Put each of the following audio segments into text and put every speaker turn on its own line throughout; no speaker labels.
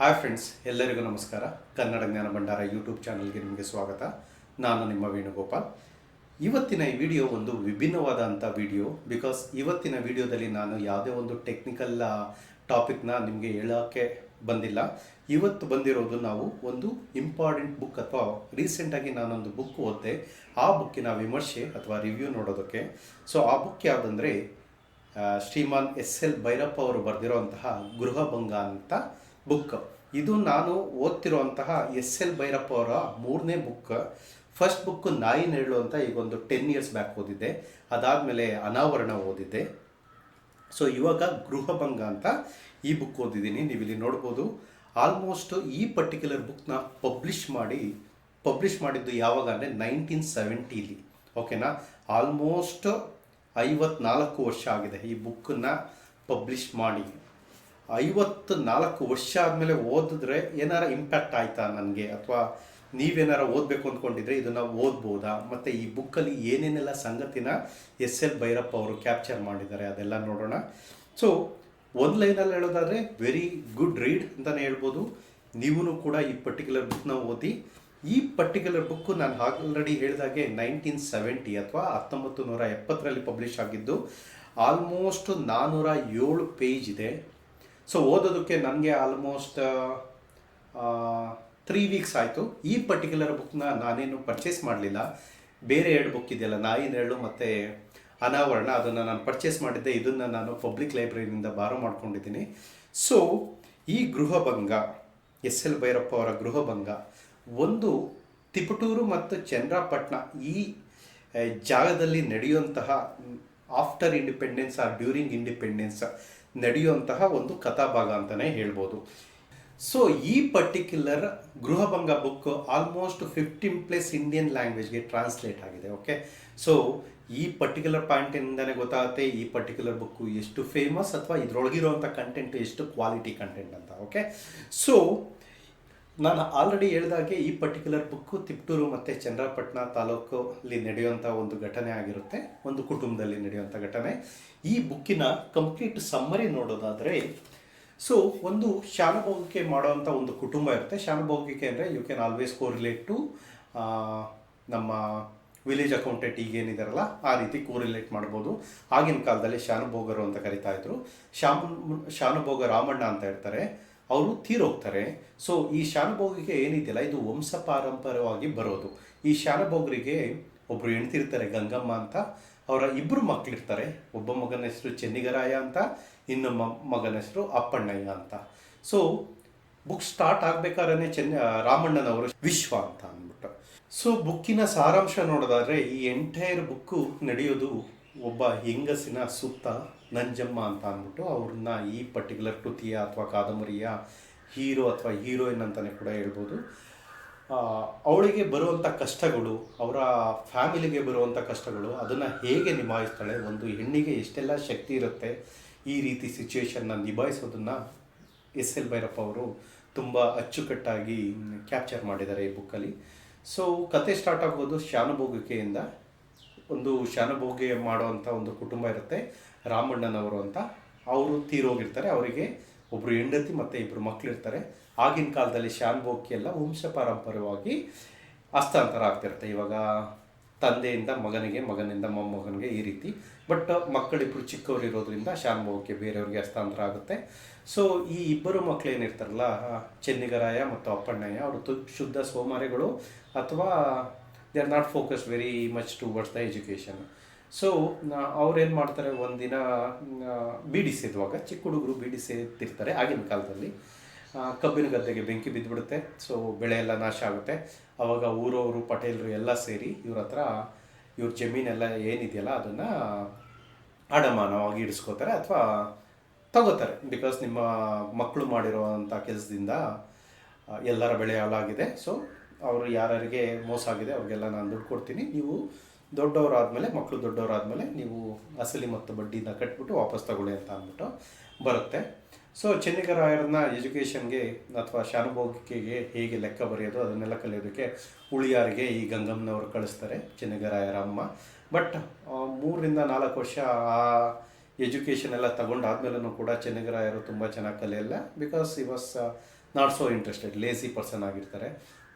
Hi friends ಎಲ್ಲರಿಗೂ ನಮಸ್ಕಾರ. ಕನ್ನಡ ಜ್ಞಾನ ಭಂಡಾರ ಯೂಟ್ಯೂಬ್ ಚಾನಲ್ಗೆ ನಿಮಗೆ ಸ್ವಾಗತ. ನಾನು ನಿಮ್ಮ ವೇಣುಗೋಪಾಲ್. ಇವತ್ತಿನ ಈ ವಿಡಿಯೋ ಒಂದು ವಿಭಿನ್ನವಾದಂಥ ವಿಡಿಯೋ ಬಿಕಾಸ್ ಇವತ್ತಿನ ವಿಡಿಯೋದಲ್ಲಿ ನಾನು ಯಾವುದೇ ಒಂದು ಟೆಕ್ನಿಕಲ್ ಟಾಪಿಕ್ನ ನಿಮಗೆ ಹೇಳೋಕ್ಕೆ ಬಂದಿಲ್ಲ. ಇವತ್ತು ಬಂದಿರೋದು ನಾವು ಒಂದು ಇಂಪಾರ್ಟೆಂಟ್ ಬುಕ್ ಅಥವಾ ರೀಸೆಂಟಾಗಿ ನಾನೊಂದು ಬುಕ್ ಓದಿದೆ. ಆ ಬುಕ್ಕಿನ ವಿಮರ್ಶೆ ಅಥವಾ ರಿವ್ಯೂ ನೋಡೋದಕ್ಕೆ. ಸೊ ಆ ಬುಕ್ ಯಾವುದಂದರೆ ಶ್ರೀಮಾನ್ ಎಸ್ ಎಲ್ ಭೈರಪ್ಪ ಅವರು ಬರೆದಿರುವಂತಹ ಗೃಹಭಂಗ ಅಂತ ಬುಕ್. ಇದು ನಾನು ಓದ್ತಿರುವಂತಹ ಎಸ್ ಎಲ್ ಭೈರಪ್ಪ ಅವರ ಮೂರನೇ ಬುಕ್. ಫಸ್ಟ್ ಬುಕ್ ನಾಯಿ ನೆರಳು ಅಂತ ಈಗ ಒಂದು ಟೆನ್ ಇಯರ್ಸ್ ಬ್ಯಾಕ್ ಓದಿದ್ದೆ. ಅದಾದಮೇಲೆ ಅನಾವರಣ ಓದಿದ್ದೆ. ಸೊ ಇವಾಗ ಗೃಹಭಂಗ ಅಂತ ಈ ಬುಕ್ ಓದಿದ್ದೀನಿ. ನೀವು ಇಲ್ಲಿ ನೋಡ್ಬೋದು. ಆಲ್ಮೋಸ್ಟ್ ಈ ಪರ್ಟಿಕ್ಯುಲರ್ ಬುಕ್ನ ಪಬ್ಲಿಷ್ ಮಾಡಿ ಪಬ್ಲಿಷ್ ಮಾಡಿದ್ದು ಯಾವಾಗ ಅಂದರೆ ನೈನ್ಟೀನ್ ಸೆವೆಂಟೀಲಿ ಓಕೆನಾ ಆಲ್ಮೋಸ್ಟ್ ಐವತ್ನಾಲ್ಕು ವರ್ಷ ಆಗಿದೆ ಈ ಬುಕ್ಕನ್ನು ಪಬ್ಲಿಷ್ ಮಾಡಿ. ಐವತ್ತು ನಾಲ್ಕು ವರ್ಷ ಆದಮೇಲೆ ಓದಿದ್ರೆ ಏನಾರ ಇಂಪ್ಯಾಕ್ಟ್ ಆಯ್ತಾ ನನಗೆ? ಅಥವಾ ನೀವೇನಾರ ಓದಬೇಕು ಅಂದ್ಕೊಂಡಿದ್ರೆ ಇದನ್ನು ಓದ್ಬೋದಾ? ಮತ್ತು ಈ ಬುಕ್ಕಲ್ಲಿ ಏನೇನೆಲ್ಲ ಸಂಗತಿನ ಎಸ್ ಎಲ್ ಭೈರಪ್ಪ ಅವರು ಕ್ಯಾಪ್ಚರ್ ಮಾಡಿದ್ದಾರೆ ಅದೆಲ್ಲ ನೋಡೋಣ. ಸೊ ಒಂದು ಲೈನಲ್ಲಿ ಹೇಳೋದಾದರೆ ವೆರಿ ಗುಡ್ ರೀಡ್ ಅಂತಲೇ ಹೇಳ್ಬೋದು. ನೀವೂ ಕೂಡ ಈ ಪರ್ಟಿಕ್ಯುಲರ್ ಬುಕ್ನ ಓದಿ. ಈ ಪರ್ಟಿಕ್ಯುಲರ್ ಬುಕ್ಕು ನಾನು ಆಲ್ರೆಡಿ ಹೇಳಿದಾಗೆ ನೈನ್ಟೀನ್ ಸೆವೆಂಟಿ ಅಥವಾ ಹತ್ತೊಂಬತ್ತು ನೂರ ಎಪ್ಪತ್ತರಲ್ಲಿ ಪಬ್ಲಿಷ್ ಆಗಿದ್ದು ಆಲ್ಮೋಸ್ಟ್ ನಾನ್ನೂರ ಏಳು ಪೇಜ್ ಇದೆ. ಸೊ ಓದೋದಕ್ಕೆ ನನಗೆ ಆಲ್ಮೋಸ್ಟ್ ತ್ರೀ ವೀಕ್ಸ್ ಆಯಿತು. ಈ ಪರ್ಟಿಕ್ಯುಲರ್ ಬುಕ್ನ ನಾನೇನು ಪರ್ಚೇಸ್ ಮಾಡಲಿಲ್ಲ. ಬೇರೆ ಎರಡು ಬುಕ್ ಇದೆಯಲ್ಲ ನಾಯಿ ನೆರಳು ಮತ್ತು ಅನಾವರಣ, ಅದನ್ನು ನಾನು ಪರ್ಚೇಸ್ ಮಾಡಿದ್ದೆ. ಇದನ್ನು ನಾನು ಪಬ್ಲಿಕ್ ಲೈಬ್ರರಿಯಿಂದ ಬಾರೋ ಮಾಡ್ಕೊಂಡಿದ್ದೀನಿ. ಸೊ ಈ ಗೃಹಭಂಗ ಎಸ್ ಎಲ್ ಭೈರಪ್ಪ ಅವರ ಗೃಹಭಂಗ ಒಂದು ತಿಪಟೂರು ಮತ್ತು ಚಂದ್ರಪಟ್ಟಣ ಈ ಜಾಗದಲ್ಲಿ ನಡೆಯುವಂತಹ, after independence or during independence ನಡೆಯುವಂತಹ ಒಂದು ಕಥಾಭಾಗ ಅಂತಲೇ ಹೇಳ್ಬೋದು. ಸೊ ಈ particular Grihabhanga book almost fifteen plus Indian ಲ್ಯಾಂಗ್ವೇಜ್ಗೆ translate ಆಗಿದೆ ಓಕೆ ಸೊ ಈ ಪರ್ಟಿಕ್ಯುಲರ್ ಪಾಯಿಂಟಿಂದನೇ ಗೊತ್ತಾಗುತ್ತೆ, ಈ ಪರ್ಟಿಕ್ಯುಲರ್ ಬುಕ್ಕು ಎಷ್ಟು ಫೇಮಸ್ ಅಥವಾ ಇದರೊಳಗಿರುವಂಥ ಕಂಟೆಂಟ್ ಎಷ್ಟು ಕ್ವಾಲಿಟಿ ಕಂಟೆಂಟ್ ಅಂತ ಓಕೆ ಸೊ ನಾನು ಆಲ್ರೆಡಿ ಹೇಳಿದಾಗೆ ಈ ಪರ್ಟಿಕ್ಯುಲರ್ ಬುಕ್ಕು ತಿಪ್ಟೂರು ಮತ್ತು ಚಂದ್ರಪಟ್ಟಣ ತಾಲೂಕಲ್ಲಿ ನಡೆಯುವಂಥ ಒಂದು ಘಟನೆ ಆಗಿರುತ್ತೆ, ಒಂದು ಕುಟುಂಬದಲ್ಲಿ ನಡೆಯುವಂಥ ಘಟನೆ. ಈ ಬುಕ್ಕಿನ ಕಂಪ್ಲೀಟ್ ಸಮ್ಮರಿ ನೋಡೋದಾದರೆ ಸೊ ಒಂದು ಶಾನುಭೋಗಿಕೆ ಮಾಡುವಂಥ ಒಂದು ಕುಟುಂಬ ಇರುತ್ತೆ. ಶಾನುಭೋಗಿಕೆ ಅಂದರೆ you can always correlate to ನಮ್ಮ ವಿಲೇಜ್ ಅಕೌಂಟೆಂಟ್ ಈಗೇನಿದಾರಲ್ಲ ಆ ರೀತಿ ಕೋರಿಲೇಟ್ ಮಾಡ್ಬೋದು. ಆಗಿನ ಕಾಲದಲ್ಲಿ ಶಾನುಭೋಗರು ಅಂತ ಕರಿತಾ ಇದ್ರು. ಶಾಮ್, ಶಾನುಭೋಗ ರಾಮಣ್ಣ ಅಂತ ಇರ್ತಾರೆ. ಅವರು ತೀರೋಗ್ತಾರೆ. ಸೊ ಈ ಶಾನುಭೋಗಿಗೆ ಏನಿದೆಯಲ್ಲ, ಇದು ವಂಶ ಪಾರಂಪರವಾಗಿ ಬರೋದು. ಈ ಶಾನುಭೋಗರಿಗೆ ಒಬ್ಬರು ಹೆಣ್ತಿರ್ತಾರೆ ಗಂಗಮ್ಮ ಅಂತ. ಅವರ ಇಬ್ಬರು ಮಕ್ಕಳಿರ್ತಾರೆ ಒಬ್ಬ ಮಗನ ಹೆಸರು ಚೆನ್ನಿಗರಾಯ ಅಂತ, ಇನ್ನೊಬ್ಬ ಮಗನ ಹೆಸರು ಅಪ್ಪಣ್ಣಯ್ಯ ಅಂತ. ಸೊ ಬುಕ್ ಸ್ಟಾರ್ಟ್ ಆಗಬೇಕಾದ್ರೆ ಚೆನ್ನ, ರಾಮಣ್ಣನವರು ವಿಶ್ವ ಅಂತ ಅಂದ್ಬಿಟ್ಟು. ಸೊ ಬುಕ್ಕಿನ ಸಾರಾಂಶ ನೋಡೋದಾದರೆ, ಈ ಎಂಟೈರ್ ಬುಕ್ಕು ನಡೆಯೋದು ಒಬ್ಬ ಹೆಂಗಸಿನ ಸುತ್ತ. ನಂಜಮ್ಮ ಅಂತ ಅಂದ್ಬಿಟ್ಟು ಅವ್ರನ್ನ ಈ ಪರ್ಟಿಕ್ಯುಲರ್ ಕೃತಿಯ ಅಥವಾ ಕಾದಂಬರಿಯ ಹೀರೋ ಅಥವಾ ಹೀರೋಯಿನ್ ಅಂತಲೇ ಕೂಡ ಹೇಳ್ಬೋದು. ಅವಳಿಗೆ ಬರುವಂಥ ಕಷ್ಟಗಳು, ಅವರ ಫ್ಯಾಮಿಲಿಗೆ ಬರುವಂಥ ಕಷ್ಟಗಳು, ಅದನ್ನು ಹೇಗೆ ನಿಭಾಯಿಸ್ತಾಳೆ, ಒಂದು ಹೆಣ್ಣಿಗೆ ಎಷ್ಟೆಲ್ಲ ಶಕ್ತಿ ಇರುತ್ತೆ, ಈ ರೀತಿ ಸಿಚುವೇಶನ್ನ ನಿಭಾಯಿಸೋದನ್ನು ಎಸ್ ಎಲ್ ಭೈರಪ್ಪ ಅವರು ತುಂಬ ಅಚ್ಚುಕಟ್ಟಾಗಿ ಕ್ಯಾಪ್ಚರ್ ಮಾಡಿದ್ದಾರೆ ಈ ಬುಕ್ಕಲ್ಲಿ ಸೊ ಕತೆ ಸ್ಟಾರ್ಟ್ ಆಗೋದು ಶಾನುಭೋಗಿಕೆಯಿಂದ. ಒಂದು ಶಾನುಭೋಗಿ ಮಾಡುವಂಥ ಒಂದು ಕುಟುಂಬ ಇರುತ್ತೆ. ರಾಮಣ್ಣನವರು ಅಂತ ಅವರು ತೀರೋಗಿರ್ತಾರೆ. ಅವರಿಗೆ ಒಬ್ಬರು ಹೆಂಡತಿ ಮತ್ತು ಇಬ್ಬರು ಮಕ್ಕಳಿರ್ತಾರೆ ಆಗಿನ ಕಾಲದಲ್ಲಿ ಶಾನುಭೋಗಿ ಎಲ್ಲ ವಂಶ ಪಾರಂಪರ್ಯವಾಗಿ ಹಸ್ತಾಂತರ ಆಗ್ತಿರುತ್ತೆ. ಇವಾಗ ತಂದೆಯಿಂದ ಮಗನಿಗೆ, ಮಗನಿಂದ ಮೊಮ್ಮಗನಿಗೆ ಈ ರೀತಿ. ಬಟ್ ಮಕ್ಕಳಿಬ್ಬರು ಚಿಕ್ಕವರು ಇರೋದ್ರಿಂದ ಶಾನುಭೋಗಕ್ಕೆ ಬೇರೆಯವ್ರಿಗೆ ಹಸ್ತಾಂತರ ಆಗುತ್ತೆ. ಸೊ ಈ ಇಬ್ಬರು ಮಕ್ಕಳು ಏನಿರ್ತಾರಲ್ಲ, ಚೆನ್ನಿಗರಾಯ ಮತ್ತು ಅಪ್ಪಣ್ಣಯ್ಯ, ಅವರು ತು ಶುದ್ಧ ಸೋಮಾರಿಗಳು ಅಥವಾ they are not focus very much towards the education so ಅವ್ರೇನು ಮಾಡ್ತಾರೆ? ಒಂದಿನ ಬೀಡಿ ಸೇದುವಾಗ ಚಿಕ್ಕ ಹುಡುಗರು ಬೀಡಿ ಸೇತಿರ್ತಾರೆ ಆಗಿನ ಕಾಲದಲ್ಲಿ. ಕಬ್ಬಿನ ಗದ್ದೆಗೆ ಬೆಂಕಿ ಬಿದ್ದುಬಿಡುತ್ತೆ ಸೊ ಬೆಳೆ ಎಲ್ಲ ನಾಶ ಆಗುತ್ತೆ. ಅವಾಗ ಊರವರು, ಪಟೇಲರು ಎಲ್ಲ ಸೇರಿ ಇವ್ರ ಹತ್ರ ಇವ್ರ ಜಮೀನೆಲ್ಲ ಏನಿದೆಯಲ್ಲ, ಅದನ್ನು ಅಡಮಾನವಾಗಿ ಇಡಿಸ್ಕೋತಾರೆ ಅಥವಾ ತಗೋತಾರೆ. ಬಿಕಾಸ್ ನಿಮ್ಮ ಮಕ್ಕಳು ಮಾಡಿರುವಂಥ ಕೆಲಸದಿಂದ ಎಲ್ಲರ ಬೆಳೆ ಹಾಳಾಗಿದೆ. ಸೊ ಅವರು ಯಾರ್ಯಾರಿಗೆ ಮೋಸ ಆಗಿದೆ, ಅವ್ರಿಗೆಲ್ಲ ನಾನು ದುಡ್ಡು ಕೊಡ್ತೀನಿ. ನೀವು ದೊಡ್ಡವರಾದಮೇಲೆ ಮಕ್ಕಳು ದೊಡ್ಡವರಾದಮೇಲೆ ನೀವು ಅಸಲಿ ಮತ್ತು ಬಡ್ಡಿನ ಕಟ್ಬಿಟ್ಟು ವಾಪಸ್ ತಗೊಳ್ಳಿ ಅಂತ ಅಂದ್ಬಿಟ್ಟು ಬರುತ್ತೆ. ಸೊ ಚೆನ್ನಿಗರಾಯರನ್ನ ಎಜುಕೇಷನ್ಗೆ ಅಥವಾ ಶಾನುಭೋಗಿಕೆಗೆ ಹೇಗೆ ಲೆಕ್ಕ ಬರೆಯೋದು, ಅದನ್ನೆಲ್ಲ ಕಲಿಯೋದಕ್ಕೆ ಉಳಿಯಾರಿಗೆ ಈ ಗಂಗಮ್ಮನವರು ಕಳಿಸ್ತಾರೆ ಚೆನ್ನಿಗರಾಯರ ಅಮ್ಮ. ಬಟ್ ಮೂರರಿಂದ ನಾಲ್ಕು ವರ್ಷ ಆ ಎಜುಕೇಷನ್ ಎಲ್ಲ ತಗೊಂಡಾದ್ಮೇಲೂ ಕೂಡ ಚೆನ್ನಿಗರಾಯರು ತುಂಬ ಚೆನ್ನಾಗಿ ಕಲಿಯಲ್ಲ because he was not so interested lazy person ಆಗಿರ್ತಾರೆ.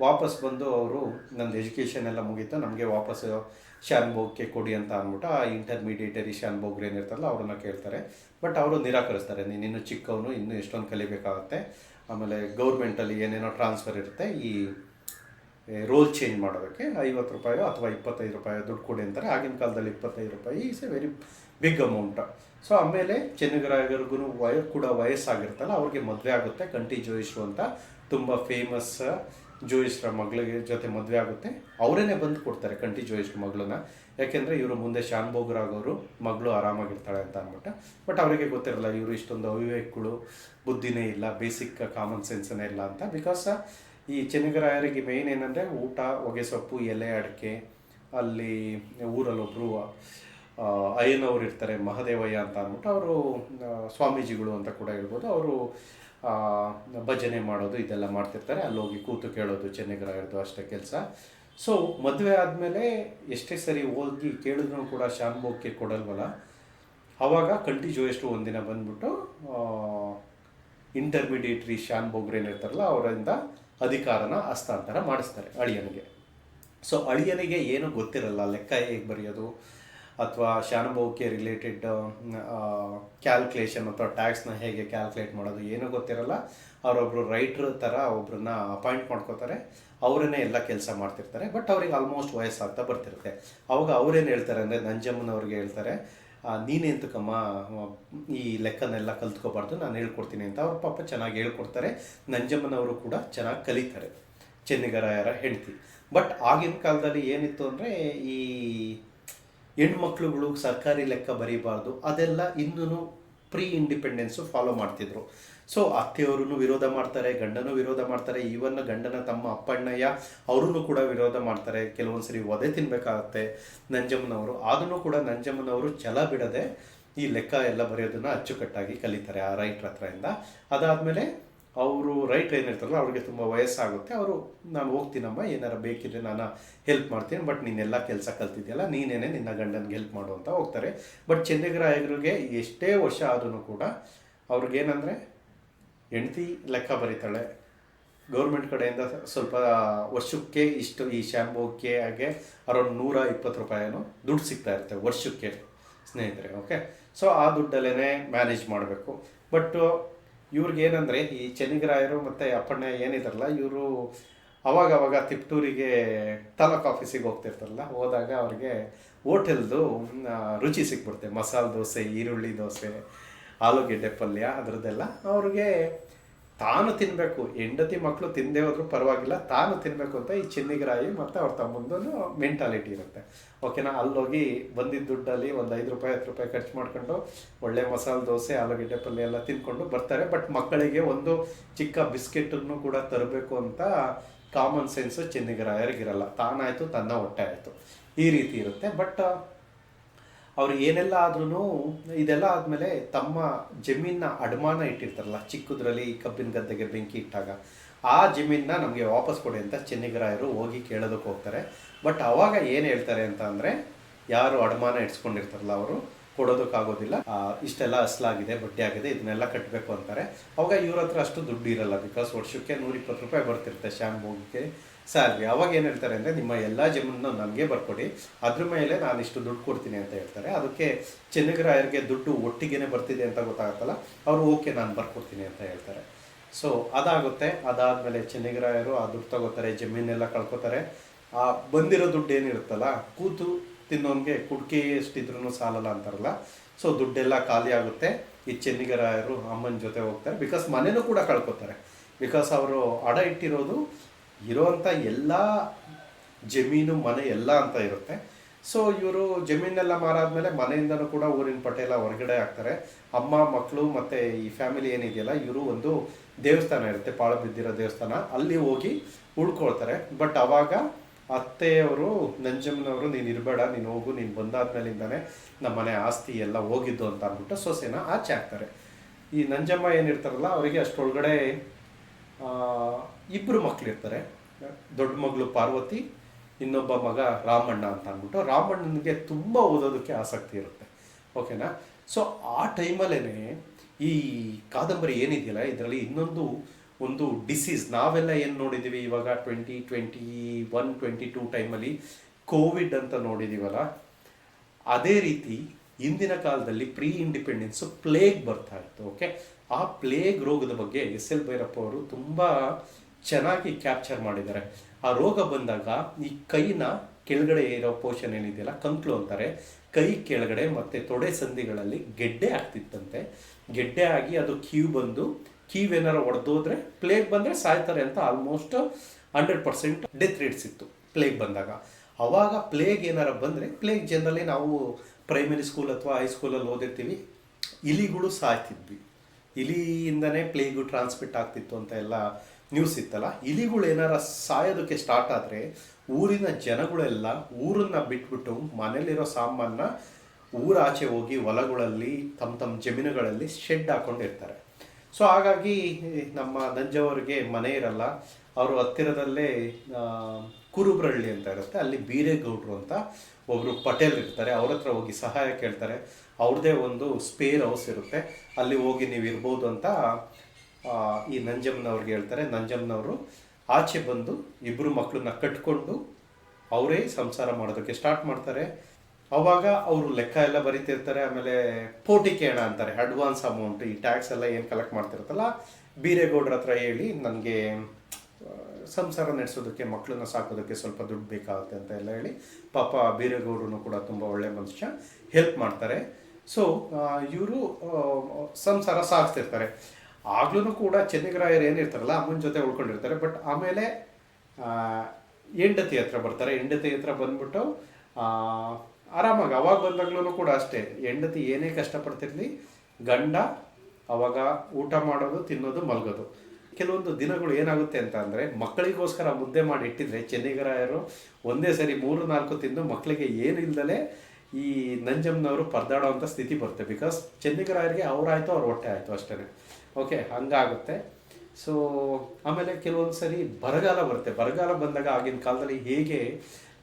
ವಾಪಸ್ ಬಂದು ಅವರು, ನಂದು ಎಜುಕೇಷನ್ ಎಲ್ಲ ಮುಗೀತು, ನಮಗೆ ವಾಪಸ್ ಶಾನ್ಭೋಗ್ಗೆ ಕೊಡಿ ಅಂತ ಅಂದ್ಬಿಟ್ಟು ಆ ಇಂಟರ್ಮೀಡಿಯೇಟರಿ ಶಾನ್ಭೋಗ್ರು ಏನಿರ್ತಾರಲ್ಲ, ಅವ್ರನ್ನ ಕೇಳ್ತಾರೆ. ಬಟ್ ಅವರು ನಿರಾಕರಿಸ್ತಾರೆ. ನೀನು ಇನ್ನೂ ಚಿಕ್ಕವನು, ಇನ್ನೂ ಎಷ್ಟೊಂದು ಕಲಿಬೇಕಾಗತ್ತೆ. ಆಮೇಲೆ ಗೌರ್ಮೆಂಟಲ್ಲಿ ಏನೇನೋ ಟ್ರಾನ್ಸ್ಫರ್ ಇರುತ್ತೆ, ಈ ರೋಲ್ ಚೇಂಜ್ ಮಾಡೋದಕ್ಕೆ ಐವತ್ತು ರೂಪಾಯೋ ಅಥವಾ ಇಪ್ಪತ್ತೈದು ರೂಪಾಯೋ ದುಡ್ಡು ಕೊಡಿ ಅಂತಾರೆ. ಆಗಿನ ಕಾಲದಲ್ಲಿ ಇಪ್ಪತ್ತೈದು ರೂಪಾಯಿ is a very big amount so ಆಮೇಲೆ ಚೆನ್ನಗರಾಯರ್ಗು ವಯ, ಕೂಡ ವಯಸ್ಸಾಗಿರ್ತಲ್ಲ ಅವ್ರಿಗೆ ಮದುವೆ ಆಗುತ್ತೆ. ಕಂಟಿ ಜೋಯಿಸು ಅಂತ ತುಂಬ ಫೇಮಸ್ ಜೋಯಿಸ್ರ ಮಗಳಿಗೆ ಜೊತೆ ಮದುವೆ ಆಗುತ್ತೆ. ಅವರೇನೆ ಬಂದು ಕೊಡ್ತಾರೆ ಕಂಠಿ ಜೋಯಿಸ್ರ ಮಗಳನ್ನ. ಯಾಕೆಂದರೆ ಇವರು ಮುಂದೆ ಶಾನ್ಭೋಗರಾಗೋರು ಮಗಳು ಆರಾಮಾಗಿರ್ತಾಳೆ ಅಂತ ಅಂದ್ಬಿಟ್ಟು ಬಟ್ ಅವರಿಗೆ ಗೊತ್ತಿರಲ್ಲ, ಇವರು ಇಷ್ಟೊಂದು ಅವಿವೇಕಗಳು, ಬುದ್ಧಿನೇ ಇಲ್ಲ, ಬೇಸಿಕ್ ಕಾಮನ್ ಸೆನ್ಸನೇ ಇಲ್ಲ ಅಂತ. ಬಿಕಾಸ್ ಈ ಚೆನ್ನಗರಾಯರಿಗೆ ಮೇಯ್ನ್ ಏನಂದರೆ ಊಟ, ಹೊಗೆ ಸೊಪ್ಪು, ಎಲೆ ಅಡಿಕೆ, ಅಲ್ಲಿ ಊರಲ್ಲೊಬ್ಬರು ಅಯ್ಯನವರು ಇರ್ತಾರೆ, ಮಹದೇವಯ್ಯ ಅಂತ ಅಂದ್ಬಿಟ್ಟು ಅವರು ಸ್ವಾಮೀಜಿಗಳು ಅಂತ ಕೂಡ ಹೇಳ್ಬೋದು. ಅವರು ಭಜನೆ ಮಾಡೋದು ಇದೆಲ್ಲ ಮಾಡ್ತಿರ್ತಾರೆ. ಅಲ್ಲಿ ಹೋಗಿ ಕೂತು ಕೇಳೋದು ಚೆನ್ನಗರಾಯರ್ದು ಅಷ್ಟೇ ಕೆಲಸ. ಸೊ ಮದುವೆ ಆದಮೇಲೆ ಎಷ್ಟೇ ಸರಿ ಹೋಗಿ ಕೇಳಿದ್ರು ಕೂಡ ಶಾನ್ಭೋಗ್ಗೆ ಕೊಡಲ್ವಲ್ಲ? ಆವಾಗ ಕಂಟಿ ಜೋಯಷ್ಟು ಒಂದಿನ ಬಂದ್ಬಿಟ್ಟು ಇಂಟರ್ಮಿಡಿಯೇಟ್ರಿ ಶಾನ್ ಬೋಗ್ರು ಏನಿರ್ತಾರಲ್ಲ ಅವರಿಂದ ಅಧಿಕಾರನ ಹಸ್ತಾಂತರ ಮಾಡಿಸ್ತಾರೆ ಅಳಿಯನಿಗೆ. ಸೊ ಅಳಿಯನಿಗೆ ಏನು ಗೊತ್ತಿರಲ್ಲ, ಲೆಕ್ಕ ಹೇಗೆ ಬರೆಯೋದು? ಅಥವಾ ಶಾನುಭೋಗಕ್ಕೆ ರಿಲೇಟೆಡ್ ಕ್ಯಾಲ್ಕುಲೇಷನ್ ಅಥವಾ ಟ್ಯಾಕ್ಸ್ನ ಹೇಗೆ ಕ್ಯಾಲ್ಕುಲೇಟ್ ಮಾಡೋದು ಏನೂ ಗೊತ್ತಿರಲ್ಲ ಅವರೊಬ್ಬರು ರೈಟ್ರ್ ಥರ ಒಬ್ರನ್ನ ಅಪಾಯಿಂಟ್ ಮಾಡ್ಕೋತಾರೆ, ಅವರನ್ನೇ ಎಲ್ಲ ಕೆಲಸ ಮಾಡ್ತಿರ್ತಾರೆ ಬಟ್ ಅವ್ರಿಗೆ ಆಲ್ಮೋಸ್ಟ್ ವಯಸ್ಸಾಗ್ತಾ ಬರ್ತಿರುತ್ತೆ. ಅವಾಗ ಅವ್ರೇನು ಹೇಳ್ತಾರೆ ಅಂದರೆ, ನಂಜಮ್ಮನವ್ರಿಗೆ ಹೇಳ್ತಾರೆ ನೀನೆಂತಕಮ್ಮ ಈ ಲೆಕ್ಕನೆಲ್ಲ ಕಲ್ತ್ಕೋಬಾರ್ದು, ನಾನು ಹೇಳ್ಕೊಡ್ತೀನಿ ಅಂತ. ಅವ್ರ ಪಾಪ ಚೆನ್ನಾಗಿ ಹೇಳ್ಕೊಡ್ತಾರೆ, ನಂಜಮ್ಮನವರು ಕೂಡ ಚೆನ್ನಾಗಿ ಕಲಿತಾರೆ, ಚೆನ್ನಿಗರಾಯರ ಹೆಂಡತಿ. ಬಟ್ ಆಗಿನ ಕಾಲದಲ್ಲಿ ಏನಿತ್ತು ಅಂದರೆ, ಈ ಹೆಣ್ಮಕ್ಳುಗಳು ಸರ್ಕಾರಿ ಲೆಕ್ಕ ಬರೀಬಾರ್ದು, ಅದೆಲ್ಲ ಇನ್ನೂ ಪ್ರೀ ಇಂಡಿಪೆಂಡೆನ್ಸು ಫಾಲೋ ಮಾಡ್ತಿದ್ರು. ಸೊ ಅತ್ತೆಯವರು ವಿರೋಧ ಮಾಡ್ತಾರೆ ಗಂಡನೂ ವಿರೋಧ ಮಾಡ್ತಾರೆ ಈವನ್ ಗಂಡನ ತಮ್ಮ ಅಪ್ಪಣ್ಣಯ್ಯ ಅವರೂ ಕೂಡ ವಿರೋಧ ಮಾಡ್ತಾರೆ. ಕೆಲವೊಂದು ಸರಿ ಒದೆ ತಿನ್ಬೇಕಾಗತ್ತೆ ನಂಜಮ್ಮನವರು ಅದನ್ನು ಕೂಡ ನಂಜಮ್ಮನವರು ಛಲ ಬಿಡದೆ ಈ ಲೆಕ್ಕ ಎಲ್ಲ ಬರೆಯೋದನ್ನ ಅಚ್ಚುಕಟ್ಟಾಗಿ ಕಲಿತಾರೆ ಆ ರೈಟ್ರ್ ಇಂದ. ಅದಾದಮೇಲೆ ಅವರು ರೈಟ್ ಏನಿರ್ತಾರಲ್ಲ, ಅವ್ರಿಗೆ ತುಂಬ ವಯಸ್ಸಾಗುತ್ತೆ. ಅವರು, ನಾನು ಹೋಗ್ತೀನಮ್ಮ, ಏನಾರು ಬೇಕಿದ್ರೆ ನಾನು ಹೆಲ್ಪ್ ಮಾಡ್ತೀನಿ ಬಟ್ ನೀನೆಲ್ಲ ಕೆಲಸ ಕಲ್ತಿದ್ಯಲ್ಲ, ನೀನೇನೆ ನಿನ್ನ ಗಂಡನಿಗೆ ಹೆಲ್ಪ್ ಮಾಡು ಅಂತ ಹೋಗ್ತಾರೆ. ಬಟ್ ಚಂದ್ರಗ್ರಾಯರಿಗೆ ಎಷ್ಟೇ ವರ್ಷ ಆದ್ರೂ ಕೂಡ ಅವ್ರಿಗೇನಂದರೆ, ಹೆಂಡತಿ ಲೆಕ್ಕ ಬರೀತಾಳೆ. ಗೌರ್ಮೆಂಟ್ ಕಡೆಯಿಂದ ಸ್ವಲ್ಪ ವರ್ಷಕ್ಕೆ ಇಷ್ಟು ಈ ಶ್ಯಾಂಪೂಕ್ಕೆ ಹಾಗೆ ಅರೌಂಡ್ ನೂರ ಇಪ್ಪತ್ತು ರೂಪಾಯಿನೂ ದುಡ್ಡು ಸಿಗ್ತಾ ಇರುತ್ತೆ ವರ್ಷಕ್ಕೆ, ಸ್ನೇಹಿತರೆ ಓಕೆ ಸೊ ಆ ದುಡ್ಡಲ್ಲೇ ಮ್ಯಾನೇಜ್ ಮಾಡಬೇಕು. ಬಟ್ ಇವ್ರಿಗೆ ಏನಂದರೆ, ಈ ಚೆನ್ನಿಗರಾಯರು ಮತ್ತು ಅಪ್ಪಣ್ಣ ಏನಿದ್ರಲ್ಲ, ಇವರು ಅವಾಗ ಅವಾಗ ತಿಪ್ಟೂರಿಗೆ ತಾಲೂಕು ಆಫೀಸಿಗೆ ಹೋಗ್ತಿರ್ತಾರಲ್ಲ, ಹೋದಾಗ ಅವ್ರಿಗೆ ಹೋಟೆಲ್ದು ರುಚಿ ಸಿಕ್ಬಿಡುತ್ತೆ ಮಸಾಲೆ ದೋಸೆ, ಈರುಳ್ಳಿ ದೋಸೆ, ಆಲೂಗೆಡ್ಡೆ ಪಲ್ಯ ಅದರದ್ದೆಲ್ಲ ಅವ್ರಿಗೆ ತಾನು ತಿನ್ನಬೇಕು ಹೆಂಡತಿ ಮಕ್ಕಳು ತಿಂದೇ ಹೋದ್ರೂ ಪರವಾಗಿಲ್ಲ, ತಾನು ತಿನ್ನಬೇಕು ಅಂತ ಈ ಚೆನ್ನಿಗರಾಯಿ ಮತ್ತು ಅವ್ರ ತಮ್ಮಂದು ಮೆಂಟಾಲಿಟಿ ಇರುತ್ತೆ. ಓಕೆನಾ ಅಲ್ಲೋಗಿ ಬಂದಿದ್ದ ದುಡ್ಡಲ್ಲಿ ಒಂದು ಐದು ರೂಪಾಯಿ, ಹತ್ತು ರೂಪಾಯಿ ಖರ್ಚು ಮಾಡ್ಕೊಂಡು ಒಳ್ಳೆ ಮಸಾಲೆ, ದೋಸೆ, ಆಲೂಗಡ್ಡೆ ಪಲ್ಯ ಎಲ್ಲ ತಿನ್ಕೊಂಡು ಬರ್ತಾರೆ. ಬಟ್ ಮಕ್ಕಳಿಗೆ ಒಂದು ಚಿಕ್ಕ ಬಿಸ್ಕೆಟನ್ನು ಕೂಡ ತರಬೇಕು ಅಂತ ಕಾಮನ್ ಸೆನ್ಸು ಚೆನ್ನಿಗರಾಯರಿಗಿರಲ್ಲ ತಾನಾಯಿತು, ತನ್ನ ಹೊಟ್ಟೆ ಆಯಿತು. ಈ ರೀತಿ ಇರುತ್ತೆ. ಬಟ್ ಅವ್ರು ಏನೆಲ್ಲ ಆದ್ರೂ ಇದೆಲ್ಲ ಆದಮೇಲೆ ತಮ್ಮ ಜಮೀನ್ನ ಅಡಮಾನ ಇಟ್ಟಿರ್ತಾರಲ್ಲ, ಚಿಕ್ಕದ್ರಲ್ಲಿ ಕಬ್ಬಿನ ಗದ್ದೆಗೆ ಬೆಂಕಿ ಇಟ್ಟಾಗ, ಆ ಜಮೀನ್ನ ನಮಗೆ ವಾಪಸ್ ಕೊಡಿ ಅಂತ ಚೆನ್ನಿಗರಾಯರು ಹೋಗಿ ಕೇಳೋದಕ್ಕೆ ಹೋಗ್ತಾರೆ. ಬಟ್ ಅವಾಗ ಏನು ಹೇಳ್ತಾರೆ ಅಂತ ಅಂದರೆ, ಯಾರು ಅಡಮಾನ ಇಟ್ಸ್ಕೊಂಡಿರ್ತಾರಲ್ಲ ಅವರು ಕೊಡೋದಕ್ಕಾಗೋದಿಲ್ಲ. ಇಷ್ಟೆಲ್ಲ ಅಸಲಾಗಿದೆ, ಬಡ್ಡಿ ಆಗಿದೆ, ಇದನ್ನೆಲ್ಲ ಕಟ್ಟಬೇಕು ಅಂತಾರೆ. ಅವಾಗ ಇವ್ರ ಹತ್ರ ಅಷ್ಟು ದುಡ್ಡು ಇರಲ್ಲ ಬಿಕಾಸ್ ವರ್ಷಕ್ಕೆ ನೂರಿಪ್ಪತ್ತು ರೂಪಾಯಿ ಬರ್ತಿರುತ್ತೆ ಶಾಂಪೂಗೆ ಸ್ಯಾಲ್ರಿ. ಅವಾಗ ಏನು ಹೇಳ್ತಾರೆ ಅಂದರೆ, ನಿಮ್ಮ ಎಲ್ಲ ಜಮೀನನ್ನು ನನಗೆ ಬರ್ಕೊಡಿ, ಅದ್ರ ಮೇಲೆ ನಾನು ಇಷ್ಟು ದುಡ್ಡು ಕೊಡ್ತೀನಿ ಅಂತ ಹೇಳ್ತಾರೆ. ಅದಕ್ಕೆ ಚೆನ್ನಗರಾಯರಿಗೆ ದುಡ್ಡು ಒಟ್ಟಿಗೆ ಬರ್ತಿದೆ ಅಂತ ಗೊತ್ತಾಗುತ್ತಲ್ಲ, ಅವರು ಓಕೆ, ನಾನು ಬರ್ಕೊಡ್ತೀನಿ ಅಂತ ಹೇಳ್ತಾರೆ. ಸೊ ಅದಾಗುತ್ತೆ. ಅದಾದಮೇಲೆ ಚೆನ್ನಗರಾಯರು ಆ ದುಡ್ಡು ತಗೋತಾರೆ, ಜಮೀನೆಲ್ಲ ಕಳ್ಕೊತಾರೆ. ಆ, ಬಂದಿರೋ ದುಡ್ಡು ಏನಿರುತ್ತಲ್ಲ, ಕೂತು ತಿನ್ನೋನ್ಗೆ ಕುಡ್ಕಿ ಎಷ್ಟಿದ್ರು ಸಾಲಲ್ಲ ಅಂತಾರಲ್ಲ. ಸೊ ದುಡ್ಡೆಲ್ಲ ಖಾಲಿ ಆಗುತ್ತೆ. ಈ ಚೆನ್ನಿಗರಾಯರು ಅಮ್ಮನ ಜೊತೆ ಹೋಗ್ತಾರೆ. ಬಿಕಾಸ್ ಮನೆನೂ ಕೂಡ ಕಳ್ಕೊತಾರೆ. ಬಿಕಾಸ್ ಅವರು ಅಡ ಇಟ್ಟಿರೋದು ಇರೋವಂಥ ಎಲ್ಲ ಜಮೀನು, ಮನೆ ಎಲ್ಲ ಅಂತ ಇರುತ್ತೆ. ಸೊ ಇವರು ಜಮೀನೆಲ್ಲ ಮಾರಾದ್ಮೇಲೆ ಮನೆಯಿಂದನೂ ಕೂಡ ಊರಿನ ಪಟೇಲ ಹೊರಗಡೆ ಆಗ್ತಾರೆ ಅಮ್ಮ ಮಕ್ಕಳು ಮತ್ತು ಈ ಫ್ಯಾಮಿಲಿ ಏನಿದೆಯಲ್ಲ, ಇವರು ಒಂದು ದೇವಸ್ಥಾನ ಇರುತ್ತೆ. ಪಾಳು ಬಿದ್ದಿರೋ ದೇವಸ್ಥಾನ. ಅಲ್ಲಿ ಹೋಗಿ ಉಳ್ಕೊಳ್ತಾರೆ. ಬಟ್ ಅವಾಗ ಅತ್ತೆಯವರು, ನಂಜಮ್ಮನವರು, ನೀನು ಇರಬೇಡ, ನೀನು ಹೋಗು, ನೀನು ಬಂದಾದ್ಮೇಲಿಂದಾನೆ ನಮ್ಮ ಮನೆ ಆಸ್ತಿ ಎಲ್ಲ ಹೋಗಿದ್ದು ಅಂತ ಅಂದ್ಬಿಟ್ಟು ಸೊಸೆನ ಆಚೆ ಹಾಕ್ತಾರೆ. ಈ ನಂಜಮ್ಮ ಏನಿರ್ತಾರಲ್ಲ, ಅವರಿಗೆ ಅಷ್ಟೊಳಗಡೆ ಇಬ್ಬರು ಮಕ್ಕಳಿರ್ತಾರೆ ದೊಡ್ಡ ಮಗಳು ಪಾರ್ವತಿ, ಇನ್ನೊಬ್ಬ ಮಗ ರಾಮಣ್ಣ ಅಂತ ಅಂದ್ಬಿಟ್ಟು ರಾಮಣ್ಣನಿಗೆ ತುಂಬ ಓದೋದಕ್ಕೆ ಆಸಕ್ತಿ ಇರುತ್ತೆ. ಓಕೆನಾ? ಸೊ ಆ ಟೈಮಲ್ಲೇ ಈ ಕಾದಂಬರಿ ಏನಿದೆಯಲ್ಲ, ಇದರಲ್ಲಿ ಇನ್ನೊಂದು ಒಂದು ಡಿಸೀಸ್ ನಾವೆಲ್ಲ ಏನು ನೋಡಿದ್ದೀವಿ ಇವಾಗ twenty twenty one twenty two ಟೈಮಲ್ಲಿ ಕೋವಿಡ್ ಅಂತ ನೋಡಿದ್ದೀವಲ್ಲ ಅದೇ ರೀತಿ ಇಂದಿನ ಕಾಲದಲ್ಲಿ ಪ್ರೀ ಇಂಡಿಪೆಂಡೆನ್ಸ್ ಪ್ಲೇಗ್ ಬರ್ತಾ ಇತ್ತು ಓಕೆ ಆ ಪ್ಲೇಗ್ ರೋಗದ ಬಗ್ಗೆ ಎಸ್ ಎಲ್ ಭೈರಪ್ಪ ಅವರು ತುಂಬ ಚೆನ್ನಾಗಿ ಕ್ಯಾಪ್ಚರ್ ಮಾಡಿದ್ದಾರೆ. ಆ ರೋಗ ಬಂದಾಗ ಈ ಕೈನ ಕೆಳಗಡೆ ಇರೋ ಪೋಷನ್ ಏನಿದೆಯಲ್ಲ ಕಂಕ್ಲು ಅಂತಾರೆ, ಕೈ ಕೆಳಗಡೆ ಮತ್ತೆ ತೊಡೆ ಸಂಧಿಗಳಲ್ಲಿ ಗೆಡ್ಡೆ ಆಗ್ತಿತ್ತಂತೆ. ಗೆಡ್ಡೆ ಆಗಿ ಅದು ಕ್ಯೂ ಬಂದು ಕೀವ್ ಏನಾರ ಒಡೆದೋದ್ರೆ ಪ್ಲೇಗ್ ಬಂದರೆ ಸಾಯ್ತಾರೆ ಅಂತ almost hundred percent death rates ಇತ್ತು ಪ್ಲೇಗ್ ಬಂದಾಗ. ಅವಾಗ ಪ್ಲೇಗ್ ಏನಾರ ಬಂದರೆ ಪ್ಲೇಗ್ ಜನರಲಿ ನಾವು ಪ್ರೈಮರಿ ಸ್ಕೂಲ್ ಅಥವಾ ಹೈಸ್ಕೂಲಲ್ಲಿ ಓದಿರ್ತೀವಿ. ಇಲಿಗಳು ಸಾಯ್ತಿದ್ವಿ. ಇಲಿಯಿಂದನೇ ಪ್ಲೇಗು ಟ್ರಾನ್ಸ್ಮಿಟ್ ಆಗ್ತಿತ್ತು ಅಂತ ಎಲ್ಲ ನ್ಯೂಸ್ ಇತ್ತಲ್ಲ. ಇಲಿಗಳು ಏನಾರ ಸಾಯೋದಕ್ಕೆ ಸ್ಟಾರ್ಟ್ ಆದರೆ ಊರಿನ ಜನಗಳೆಲ್ಲ ಊರನ್ನ ಬಿಟ್ಬಿಟ್ಟು ಮನೇಲಿರೋ ಸಾಮಾನ ಊರಾಚೆ ಹೋಗಿ ಹೊಲಗಳಲ್ಲಿ ತಮ್ಮ ತಮ್ಮ ಜಮೀನುಗಳಲ್ಲಿ ಶೆಡ್ ಹಾಕೊಂಡಿರ್ತಾರೆ. ಸೊ ಹಾಗಾಗಿ ನಮ್ಮ ನಂಜವರಿಗೆ ಮನೆ ಇರಲ್ಲ. ಅವರು ಹತ್ತಿರದಲ್ಲೇ ಕುರುಬ್ರಳ್ಳಿ ಕುರುಬ್ರಹಳ್ಳಿ ಅಂತ ಇರುತ್ತೆ. ಅಲ್ಲಿ ಬೀರೇಗೌಡರು ಅಂತ ಒಬ್ಬರು ಪಟೇಲ್ ಇರ್ತಾರೆ. ಅವ್ರ ಹತ್ರ ಹೋಗಿ ಸಹಾಯ ಕೇಳ್ತಾರೆ. ಅವ್ರದ್ದೇ ಒಂದು ಸ್ಪೇರ್ ಹೌಸ್ ಇರುತ್ತೆ. ಅಲ್ಲಿ ಹೋಗಿ ನೀವು ಇರ್ಬೋದು ಅಂತ ಈ ನಂಜಮ್ಮನವ್ರಿಗೆ ಹೇಳ್ತಾರೆ. ನಂಜಮ್ಮನವರು ಆಚೆ ಬಂದು ಇಬ್ಬರು ಮಕ್ಕಳನ್ನ ಕಟ್ಕೊಂಡು, ಅವರೇ ಸಂಸಾರ ಮಾಡೋದಕ್ಕೆ ಸ್ಟಾರ್ಟ್ ಮಾಡ್ತಾರೆ. ಅವಾಗ ಅವರು ಲೆಕ್ಕ ಎಲ್ಲ ಬರಿತಿರ್ತಾರೆ, ಆಮೇಲೆ ಪೋಟಿಕೆ ಹಣ ಅಂತಾರೆ ಅಡ್ವಾನ್ಸ್ ಅಮೌಂಟ್ ಈ ಟ್ಯಾಕ್ಸ್ ಎಲ್ಲ ಏನು ಕಲೆಕ್ಟ್ ಮಾಡ್ತಿರ್ತಲ್ಲ ಬೀರೇಗೌಡ್ರ ಹತ್ರ ಹೇಳಿ ನನಗೆ ಸಂಸಾರ ನಡೆಸೋದಕ್ಕೆ ಮಕ್ಕಳನ್ನ ಸಾಕೋದಕ್ಕೆ ಸ್ವಲ್ಪ ದುಡ್ಡು ಬೇಕಾಗುತ್ತೆ ಅಂತ ಎಲ್ಲ ಹೇಳಿ, ಪಾಪ ಬೀರೇಗೌಡರು ಕೂಡ ತುಂಬ ಒಳ್ಳೆ ಮನುಷ್ಯ ಹೆಲ್ಪ್ ಮಾಡ್ತಾರೆ. ಸೊ ಇವರು ಸಂಸಾರ ಸಾಗಿಸ್ತಿರ್ತಾರೆ ಆಗ್ಲೂ ಕೂಡ ಚೆನ್ನಿಗರಾಯರು ಏನಿರ್ತಾರಲ್ಲ ಅಮ್ಮನ ಜೊತೆ ಉಳ್ಕೊಂಡಿರ್ತಾರೆ ಬಟ್ ಆಮೇಲೆ ಹೆಂಡತಿ ಹತ್ರ ಬರ್ತಾರೆ. ಹೆಂಡತಿ ಹತ್ರ ಬಂದ್ಬಿಟ್ಟು ಆರಾಮಾಗಿ ಅವಾಗ ಬಂದಾಗ್ಲೂ ಕೂಡ ಅಷ್ಟೇ. ಹೆಂಡತಿ ಏನೇ ಕಷ್ಟಪಡ್ತಿರಲಿ, ಗಂಡ ಅವಾಗ ಊಟ ಮಾಡೋದು, ತಿನ್ನೋದು ಮಲಗೋದು. ಕೆಲವೊಂದು ದಿನಗಳು ಏನಾಗುತ್ತೆ ಅಂತ ಅಂದರೆ, ಮಕ್ಕಳಿಗೋಸ್ಕರ ಮುದ್ದೆ ಮಾಡಿ ಇಟ್ಟಿದ್ರೆ, ಚೆನ್ನಿಗರಾಯರು ಒಂದೇ ಸರಿ ಮೂರು, ನಾಲ್ಕು ತಿಂದು ಮಕ್ಕಳಿಗೆ ಏನು ಇಲ್ದಲೆ ಈ ನಂಜಮ್ಮನವರು ಪರದಾಡೋವಂಥ ಸ್ಥಿತಿ ಬರುತ್ತೆ. ಬಿಕಾಸ್ ಚೆನ್ನಿಗರಾಯರಿಗೆ ಅವರಾಯಿತು ಅವ್ರ ಹೊಟ್ಟೆ ಆಯಿತು ಅಷ್ಟೇ ಓಕೆ ಹಂಗಾಗುತ್ತೆ. ಸೊ ಆಮೇಲೆ ಕೆಲವೊಂದು ಸರಿ ಬರಗಾಲ ಬರುತ್ತೆ. ಬರಗಾಲ ಬಂದಾಗ ಆಗಿನ ಕಾಲದಲ್ಲಿ ಹೇಗೆ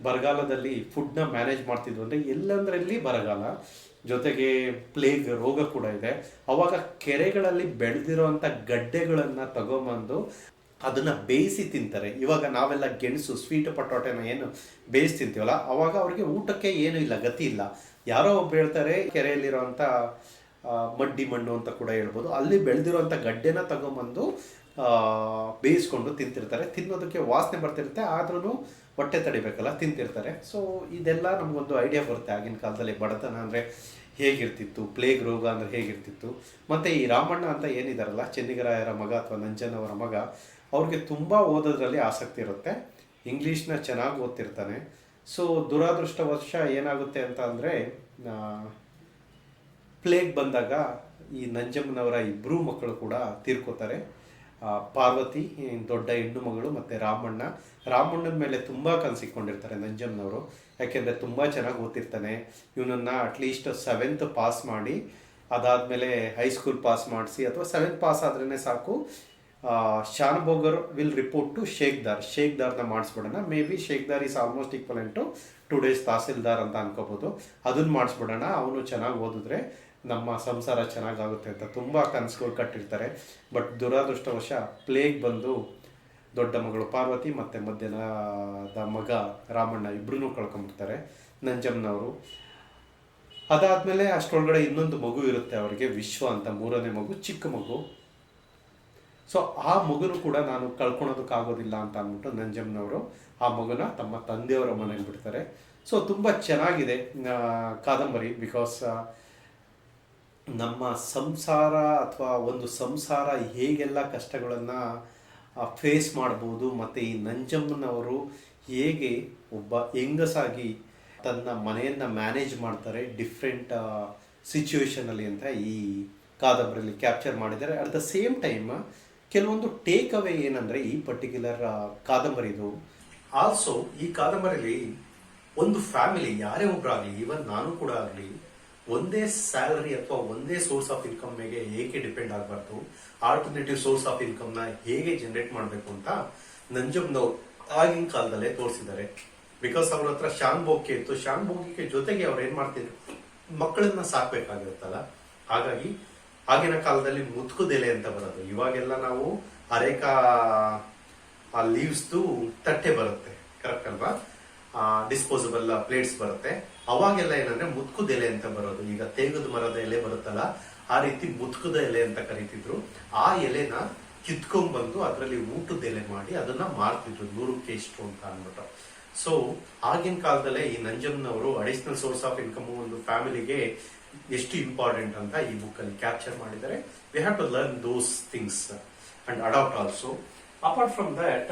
ಬರಗಾಲದಲ್ಲಿ ಫುಡ್ನ ಮ್ಯಾನೇಜ್ ಮಾಡ್ತಿದ್ವು ಅಂದರೆ ಎಲ್ಲಂದ್ರಲ್ಲಿ ಬರಗಾಲ, ಜೊತೆಗೆ ಪ್ಲೇಗ್ ರೋಗ ಕೂಡ ಇದೆ. ಅವಾಗ ಕೆರೆಗಳಲ್ಲಿ ಬೆಳೆದಿರೋಂಥ ಗಡ್ಡೆಗಳನ್ನು ತಗೊಂಬಂದು ಅದನ್ನು ಬೇಯಿಸಿ ತಿಂತಾರೆ. ಇವಾಗ ನಾವೆಲ್ಲ ಗೆಣಸು ಸ್ವೀಟ್ ಪಟೋಟೆನ ಏನು ಬೇಯಿಸಿ ತಿಂತೀವಲ್ಲ, ಅವಾಗ ಅವ್ರಿಗೆ ಊಟಕ್ಕೆ ಏನೂ ಇಲ್ಲ, ಗತಿ ಇಲ್ಲ. ಯಾರೋ ಒಬ್ಬ ಹೇಳ್ತಾರೆ ಕೆರೆಯಲ್ಲಿರುವಂಥ ಮಡ್ಡಿ ಮಣ್ಣು ಅಂತ ಕೂಡ ಹೇಳ್ಬೋದು. ಅಲ್ಲಿ ಬೆಳೆದಿರುವಂಥ ಗಡ್ಡೆನ ತಗೊಂಬಂದು ಬೇಯಿಸ್ಕೊಂಡು ತಿಂತಿರ್ತಾರೆ. ತಿನ್ನೋದಕ್ಕೆ ವಾಸನೆ ಬರ್ತಿರುತ್ತೆ ಆದ್ರೂ ಹೊಟ್ಟೆ ತಡಿಬೇಕಲ್ಲ, ತಿಂತಿರ್ತಾರೆ. ಸೊ ಇದೆಲ್ಲ ನಮಗೊಂದು ಐಡಿಯಾ ಬರುತ್ತೆ ಆಗಿನ ಕಾಲದಲ್ಲಿ, ಬಡತನ ಅಂದರೆ ಹೇಗಿರ್ತಿತ್ತು ಪ್ಲೇಗ್ ರೋಗ ಅಂದರೆ ಹೇಗಿರ್ತಿತ್ತು. ಮತ್ತು ಈ ರಾಮಣ್ಣ ಅಂತ ಏನಿದಾರಲ್ಲ ಚೆನ್ನಿಗರಾಯರ ಮಗ ಅಥವಾ ನಂಜನವರ ಮಗ, ಅವ್ರಿಗೆ ತುಂಬ ಓದೋದ್ರಲ್ಲಿ ಆಸಕ್ತಿ ಇರುತ್ತೆ. ಇಂಗ್ಲೀಷ್ನ ಚೆನ್ನಾಗಿ ಓದ್ತಿರ್ತಾನೆ. ಸೊ ದುರಾದೃಷ್ಟವಶ ಏನಾಗುತ್ತೆ ಅಂತ ಅಂದರೆ ಪ್ಲೇಗ್ ಬಂದಾಗ ಈ ನಂಜಮ್ಮನವರ ಇಬ್ಬರೂ ಮಕ್ಕಳು ಕೂಡ ತೀರ್ಕೋತಾರೆ. ಪಾರ್ವತಿ ದೊಡ್ಡ ಹೆಣ್ಣು ಮಗಳು ಮತ್ತು ರಾಮಣ್ಣ. ರಾಮಣ್ಣನ ಮೇಲೆ ತುಂಬ ಕನಸಿಕೊಂಡಿರ್ತಾರೆ ನಂಜಮ್ಮನವರು ಯಾಕೆಂದರೆ ತುಂಬ ಚೆನ್ನಾಗಿ ಓದ್ತಿರ್ತಾನೆ. ಇವನನ್ನು ಅಟ್ಲೀಸ್ಟ್ ಸೆವೆಂತ್ ಪಾಸ್ ಮಾಡಿ, ಅದಾದಮೇಲೆ ಹೈಸ್ಕೂಲ್ ಪಾಸ್ ಮಾಡಿಸಿ, ಅಥವಾ ಸೆವೆಂತ್ ಪಾಸ್ ಆದ್ರೇ ಸಾಕು. Shanbhogar will report to Shekdar ಶೇಖ್ದಾರ್ನ ಮಾಡಿಸ್ಬಿಡೋಣ. May be Shekdar is almost equivalent to today's Tahsildar ಅಂತ ಅನ್ಕೋಬೋದು. ಅದನ್ನು ಮಾಡಿಸ್ಬಿಡೋಣ. ಅವನು ಚೆನ್ನಾಗಿ ಓದಿದ್ರೆ. ನಮ್ಮ ಸಂಸಾರ ಚೆನ್ನಾಗಾಗುತ್ತೆ ಅಂತ ತುಂಬ ಕನಸುಗಳು ಕಟ್ಟಿರ್ತಾರೆ. ಬಟ್ ದುರಾದೃಷ್ಟವಶ ಪ್ಲೇಗ್ ಬಂದು ದೊಡ್ಡ ಮಗಳು ಪಾರ್ವತಿ ಮತ್ತು ಮಧ್ಯದ ಮಗ ರಾಮಣ್ಣ ಇಬ್ಬರೂ ಕಳ್ಕೊಂಬಿಡ್ತಾರೆ ನಂಜಮ್ಮನವರು ಅದಾದಮೇಲೆ ಅಷ್ಟರೊಳಗಡೆ ಇನ್ನೊಂದು ಮಗು ಇರುತ್ತೆ ಅವರಿಗೆ ವಿಶ್ವ ಅಂತ, ಮೂರನೇ ಮಗು ಚಿಕ್ಕ ಮಗು. ಸೊ ಆ ಮಗುನು ಕೂಡ ನಾನು ಕಳ್ಕೊಳೋದಕ್ಕಾಗೋದಿಲ್ಲ ಅಂತ ಅಂದ್ಬಿಟ್ಟು ನಂಜಮ್ಮನವರು ಆ ಮಗುನ ತಮ್ಮ ತಂದೆಯವರ ಮನೆಗೆ ಬಿಡ್ತಾರೆ. ಸೊ ತುಂಬ ಚೆನ್ನಾಗಿದೆ ಕಾದಂಬರಿ ಬಿಕಾಸ್ ನಮ್ಮ ಸಂಸಾರ ಅಥವಾ ಒಂದು ಸಂಸಾರ ಹೇಗೆಲ್ಲ ಕಷ್ಟಗಳನ್ನು ಫೇಸ್ ಮಾಡ್ಬೋದು ಮತ್ತು ಈ ನಂಜಮ್ಮನವರು ಹೇಗೆ ಒಬ್ಬ ಹೆಂಗಸಾಗಿ ತನ್ನ ಮನೆಯನ್ನು ಮ್ಯಾನೇಜ್ ಮಾಡ್ತಾರೆ ಡಿಫ್ರೆಂಟ್ ಸಿಚುವೇಷನಲ್ಲಿ ಅಂತ ಈ ಕಾದಂಬರಿಯಲ್ಲಿ ಕ್ಯಾಪ್ಚರ್ ಮಾಡಿದ್ದಾರೆ. ಅಟ್ ದ ಸೇಮ್ ಟೈಮ್ ಕೆಲವೊಂದು ಟೇಕ್ ಅವೇ ಏನಂದರೆ ಈ ಪರ್ಟಿಕ್ಯುಲರ್ ಕಾದಂಬರಿದು ಆಲ್ಸೋ ಈ ಕಾದಂಬರಿಯಲ್ಲಿ ಒಂದು ಫ್ಯಾಮಿಲಿ ಯಾರೇ ಒಬ್ಬರಾಗಲಿ ಇವನ್ ನಾನು ಕೂಡ ಆಗಲಿ ಒಂದೇ ಸ್ಯಾಲರಿ ಅಥವಾ ಒಂದೇ ಸೋರ್ಸ್ ಆಫ್ ಇನ್ಕಮ್ ಮೇಲೆ ಹೇಗೆ ಡಿಪೆಂಡ್ ಆಗಬಾರ್ದು? ಆಲ್ಟರ್ನೇಟಿವ್ ಸೋರ್ಸ್ ಆಫ್ ಇನ್ಕಮ್ನ ಹೇಗೆ ಜನರೇಟ್ ಮಾಡಬೇಕು ಅಂತ ನಂಜಮ್ನವ್ರು ಆಗಿನ ಕಾಲದಲ್ಲೇ ತೋರಿಸಿದ್ದಾರೆ. ಬಿಕಾಸ್ ಅವ್ರ ಹತ್ರ ಶಾನ್ ಬೋಕೆ ಇತ್ತು. ಶಾನ್ ಬೋಕೆ ಜೊತೆಗೆ ಅವ್ರು ಏನ್ ಮಾಡ್ತಿದ್ರು? ಮಕ್ಕಳನ್ನ ಸಾಕ್ಬೇಕಾಗಿರುತ್ತಲ್ಲ? ಹಾಗಾಗಿ ಆಗಿನ ಕಾಲದಲ್ಲಿ ಮುತ್ಕುದೆಲೆ ಅಂತ ಬರೋದು. ಇವಾಗೆಲ್ಲ ನಾವು ಅರೇಕಾ ಆ ಲೀವ್ಸ್ದು ತಟ್ಟೆ ಬರುತ್ತೆ. ಕರೆಕ್ಟ್ ಅಲ್ವಾ? ಡಿಸ್ಪೋಸಬಲ್ ಪ್ಲೇಟ್ಸ್ ಬರುತ್ತೆ. ಅವಾಗೆಲ್ಲ ಏನಂದ್ರೆ ಮುತ್ಕುದ ಎಲೆ ಅಂತ ಬರೋದು. ಈಗ ತೇಗದ ಮರದ ಎಲೆ ಬರುತ್ತಲ್ಲ, ಆ ರೀತಿ ಮುತ್ಕುದ ಎಲೆ ಅಂತ ಕರಿತಿದ್ರು. ಆ ಎಲೆನ ಕಿತ್ಕೊಂಡ್ ಬಂದು ಅದರಲ್ಲಿ ಊಟದ ಎಲೆ ಮಾಡಿ ಅದನ್ನ ಮಾರ್ತಿದ್ರು. ನೂರಕ್ಕೆ ಇಷ್ಟು ಅಂತ ಅಂದ್ಬಿಟ್ಟು. ಸೊ ಆಗಿನ ಕಾಲದಲ್ಲೇ ಈ ನಂಜಮ್ನವರು ಅಡಿಷನಲ್ ಸೋರ್ಸ್ ಆಫ್ ಇನ್ಕಮ್ ಒಂದು ಫ್ಯಾಮಿಲಿಗೆ ಎಷ್ಟು ಇಂಪಾರ್ಟೆಂಟ್ ಅಂತ ಈ ಬುಕ್ ಅಲ್ಲಿ ಕ್ಯಾಪ್ಚರ್ ಮಾಡಿದ್ದಾರೆ. We have to learn those things and adapt also apart from that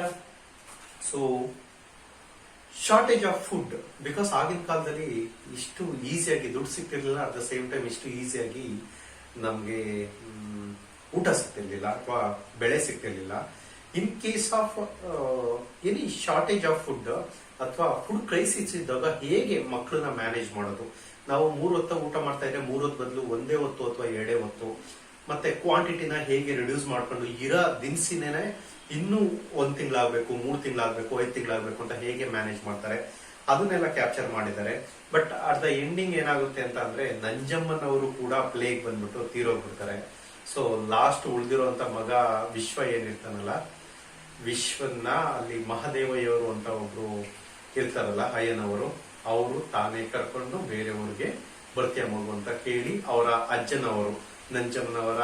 so shortage of food because ಆಗಿನ ಕಾಲದಲ್ಲಿ ಇಷ್ಟು ಈಸಿಯಾಗಿ ದುಡ್ಡು ಸಿಗ್ತಿರ್ಲಿಲ್ಲ ಅಟ್ ದ ಸೇಮ್ ಟೈಮ್ ಇಷ್ಟು ಈಸಿಯಾಗಿ ನಮಗೆ ಊಟ ಸಿಗ್ತಿರ್ಲಿಲ್ಲ ಅಥವಾ ಬೆಳೆ ಸಿಗ್ತಿರ್ಲಿಲ್ಲ. In case of any shortage of food ಅಥವಾ ಫುಡ್ ಕ್ರೈಸಿಸ್ ಇದ್ದಾಗ ಹೇಗೆ ಮಕ್ಕಳನ್ನ ಮ್ಯಾನೇಜ್ ಮಾಡೋದು? ನಾವು ಮೂರು ಹೊತ್ತ ಊಟ ಮಾಡ್ತಾ ಇದ್ರೆ ಮೂರ್ ಹೊತ್ತು ಬದಲು ಒಂದೇ ಹೊತ್ತು ಅಥವಾ ಎರಡೇ ಹೊತ್ತು ಮತ್ತೆ ಕ್ವಾಂಟಿಟಿನ ಹೇಗೆ ರಿಡ್ಯೂಸ್ ಮಾಡ್ಕೊಂಡು ಇರೋ ದಿನಸಿನೇ ಇನ್ನೂ ಒಂದ್ ತಿಂಗಳಾಗ್ಬೇಕು, ಮೂರ್ ತಿಂಗಳಾಗ್ಬೇಕು, ಐದ್ ತಿಂಗಳಾಗ್ಬೇಕು ಅಂತ ಹೇಗೆ ಮ್ಯಾನೇಜ್ ಮಾಡ್ತಾರೆ, ಅದನ್ನೆಲ್ಲ ಕ್ಯಾಪ್ಚರ್ ಮಾಡಿದ್ದಾರೆ. ಬಟ್ ಅಟ್ ದ ಎಂಡಿಂಗ್ ಏನಾಗುತ್ತೆ ಅಂತ ಅಂದ್ರೆ ನಂಜಮ್ಮನವರು ಕೂಡ ಪ್ಲೇಗ್ ಬಂದ್ಬಿಟ್ಟು ತೀರೋಗ್ಬಿಡ್ತಾರೆ. ಸೊ ಲಾಸ್ಟ್ ಉಳಿದಿರುವಂತ ಮಗ ವಿಶ್ವ ಏನಿರ್ತಾನಲ್ಲ, ವಿಶ್ವನ್ನ ಅಲ್ಲಿ ಮಹಾದೇವಯ್ಯವರು ಅಂತ ಒಬ್ರು ಇರ್ತಾರಲ್ಲ, ಅಯ್ಯನವರು, ಅವರು ತಾನೇ ಕರ್ಕೊಂಡು ಬೇರೆಯವ್ರಿಗೆ ಬರ್ತೀಯ ಮಗು ಅಂತ ಕೇಳಿ ಅವರ ಅಜ್ಜನವರು ನಂಜಮ್ಮನವರ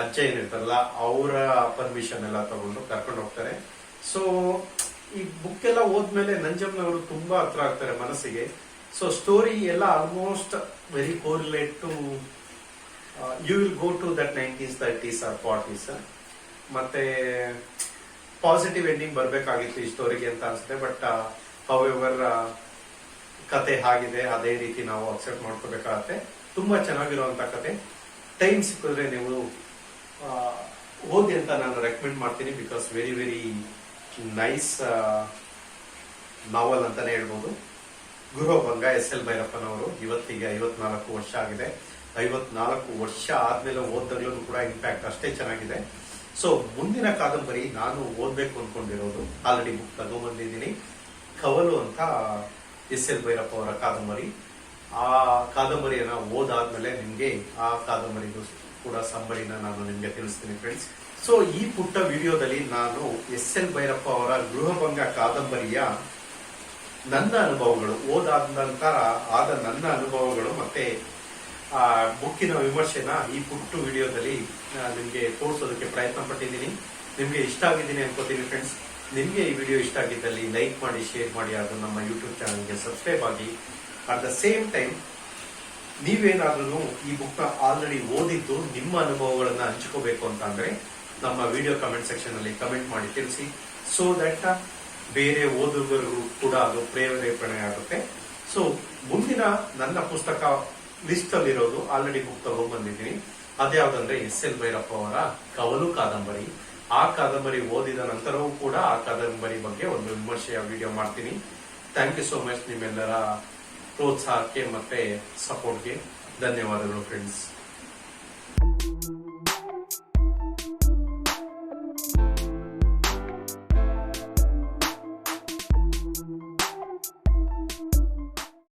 ಅಜ್ಜ ಏನಿರ್ತಾರಲ್ಲ, ಅವರ ಪರ್ಮಿಷನ್ ಎಲ್ಲ ತಗೊಂಡು ಕರ್ಕೊಂಡು ಹೋಗ್ತಾರೆ. ಸೊ ಈ ಬುಕ್ ಎಲ್ಲ ಓದ್ಮೇಲೆ ನಂಜಮ್ಮನವರು ತುಂಬಾ ಹತ್ರ ಆಗ್ತಾರೆ ಮನಸ್ಸಿಗೆ. ಸೊ ಸ್ಟೋರಿ ಎಲ್ಲ almost very correlate to you will go to that nineties thirties or forties ಮತ್ತೆ ಪಾಸಿಟಿವ್ ಎಂಡಿಂಗ್ ಬರಬೇಕಾಗಿತ್ತು ಈ ಸ್ಟೋರಿಗೆ ಅಂತ ಅನ್ಸುತ್ತೆ ಬಟ್ ಹೌಎವರ್ ಕತೆ ಹಾಗಿದೆ, ಅದೇ ರೀತಿ ನಾವು ಅಕ್ಸೆಪ್ಟ್ ಮಾಡ್ಕೋಬೇಕಾಗತ್ತೆ. ತುಂಬಾ ಚೆನ್ನಾಗಿರುವಂತ ಕತೆ. ಟೈಮ್ ಸಿಕ್ಕಿದ್ರೆ ನೀವು ಓದಿ ಅಂತ ನಾನು ರೆಕಮೆಂಡ್ ಮಾಡ್ತೀನಿ because very very nice novel ಅಂತಾನೆ ಹೇಳ್ಬೋದು. ಗೃಹಭಂಗ ಎಸ್ ಎಲ್ ಭೈರಪ್ಪನವರು ಇವತ್ತಿಗೆ ಐವತ್ನಾಲ್ಕು ವರ್ಷ ಆಗಿದೆ. ಐವತ್ನಾಲ್ಕು ವರ್ಷ ಆದ್ಮೇಲೆ ಓದ್ದಾಗ್ಲೂ ಕೂಡ ಇಂಪ್ಯಾಕ್ಟ್ ಅಷ್ಟೇ ಚೆನ್ನಾಗಿದೆ. ಸೊ ಮುಂದಿನ ಕಾದಂಬರಿ ನಾನು ಓದ್ಬೇಕು ಅನ್ಕೊಂಡಿರೋದು. ಆಲ್ರೆಡಿ ಬುಕ್ ತಗೊಂಡ್ಬಂದಿದ್ದೀನಿ ಕವಲು ಅಂತ ಎಸ್ ಎಲ್ ಭೈರಪ್ಪ ಅವರ ಕಾದಂಬರಿ. ಆ ಕಾದಂಬರಿಯನ್ನ ಓದಾದ್ಮೇಲೆ ನಿಮ್ಗೆ ಆ ಕಾದಂಬರಿಗೂ ಕೂಡ ಸಂಬಳಿನ ನಾನು ನಿಮ್ಗೆ ತಿಳಿಸ್ತೀನಿ ಫ್ರೆಂಡ್ಸ್ ಸೊ ಈ ಪುಟ್ಟ ವಿಡಿಯೋದಲ್ಲಿ ನಾನು ಎಸ್ ಎಲ್ ಭೈರಪ್ಪ ಅವರ ಗೃಹಭಂಗ ಕಾದಂಬರಿಯ ನನ್ನ ಅನುಭವಗಳು, ಓದಾದ ನಂತರ ಆದ ನನ್ನ ಅನುಭವಗಳು ಮತ್ತೆ ಆ ಬುಕ್ಕಿನ ವಿಮರ್ಶೆನ ಈ ಪುಟ್ಟ ವಿಡಿಯೋದಲ್ಲಿ ನಿಮಗೆ ತೋರಿಸೋದಕ್ಕೆ ಪ್ರಯತ್ನ ಪಟ್ಟಿದ್ದೀನಿ ನಿಮಗೆ ಇಷ್ಟ ಆಗಿದ್ದೀನಿ ಅನ್ಕೋತೀನಿ ಫ್ರೆಂಡ್ಸ್ ನಿಮಗೆ ಈ ವಿಡಿಯೋ ಇಷ್ಟ ಆಗಿದ್ದಲ್ಲಿ ಲೈಕ್ ಮಾಡಿ, ಶೇರ್ ಮಾಡಿ ಅದು ನಮ್ಮ ಯೂಟ್ಯೂಬ್ ಚಾನಲ್ಗೆ ಸಬ್ಸ್ಕ್ರೈಬ್ ಆಗಿ ಅಟ್ ದ ಸೇಮ್ ಟೈಮ್ ನೀವೇನಾದ್ರೂ ಈ ಬುಕ್ನ ಆಲ್ರೆಡಿ ಓದಿದ್ದು ನಿಮ್ಮ ಅನುಭವಗಳನ್ನ ಹಂಚಿಕೋಬೇಕು ಅಂತ ಅಂದ್ರೆ ನಮ್ಮ ವಿಡಿಯೋ ಕಮೆಂಟ್ ಸೆಕ್ಷನ್ ಅಲ್ಲಿ ಕಮೆಂಟ್ ಮಾಡಿ ತಿಳಿಸಿ ಸೊ ದಟ್ ಬೇರೆ ಓದುಗರಿಗೂ ಕೂಡ ಅದು ಪ್ರೇರೇಪಣೆ ಆಗುತ್ತೆ. ಸೊ ಮುಂದಿನ ನನ್ನ ಪುಸ್ತಕ ಲಿಸ್ಟ್ ಅಲ್ಲಿರೋದು ಆಲ್ರೆಡಿ ಬುಕ್ ತಗೊಂಡ್ಬಂದಿದ್ದೀನಿ ಅದ್ಯಾವ್ದಂದ್ರೆ ಎಸ್ ಎಲ್ ಭೈರಪ್ಪ ಅವರ ಕವಲು ಕಾದಂಬರಿ. ಆ ಕಾದಂಬರಿ ಓದಿದ ನಂತರವೂ ಕೂಡ ಆ ಕಾದಂಬರಿ ಬಗ್ಗೆ ಒಂದು ವಿಮರ್ಶೆಯ ವಿಡಿಯೋ ಮಾಡ್ತೀನಿ. ಥ್ಯಾಂಕ್ ಯು ಸೋ ಮಚ್ ನಿಮ್ಮೆಲ್ಲರ प्रोत्साह के मत सपोर्ट के। धन्यवाद फ्रेंड्स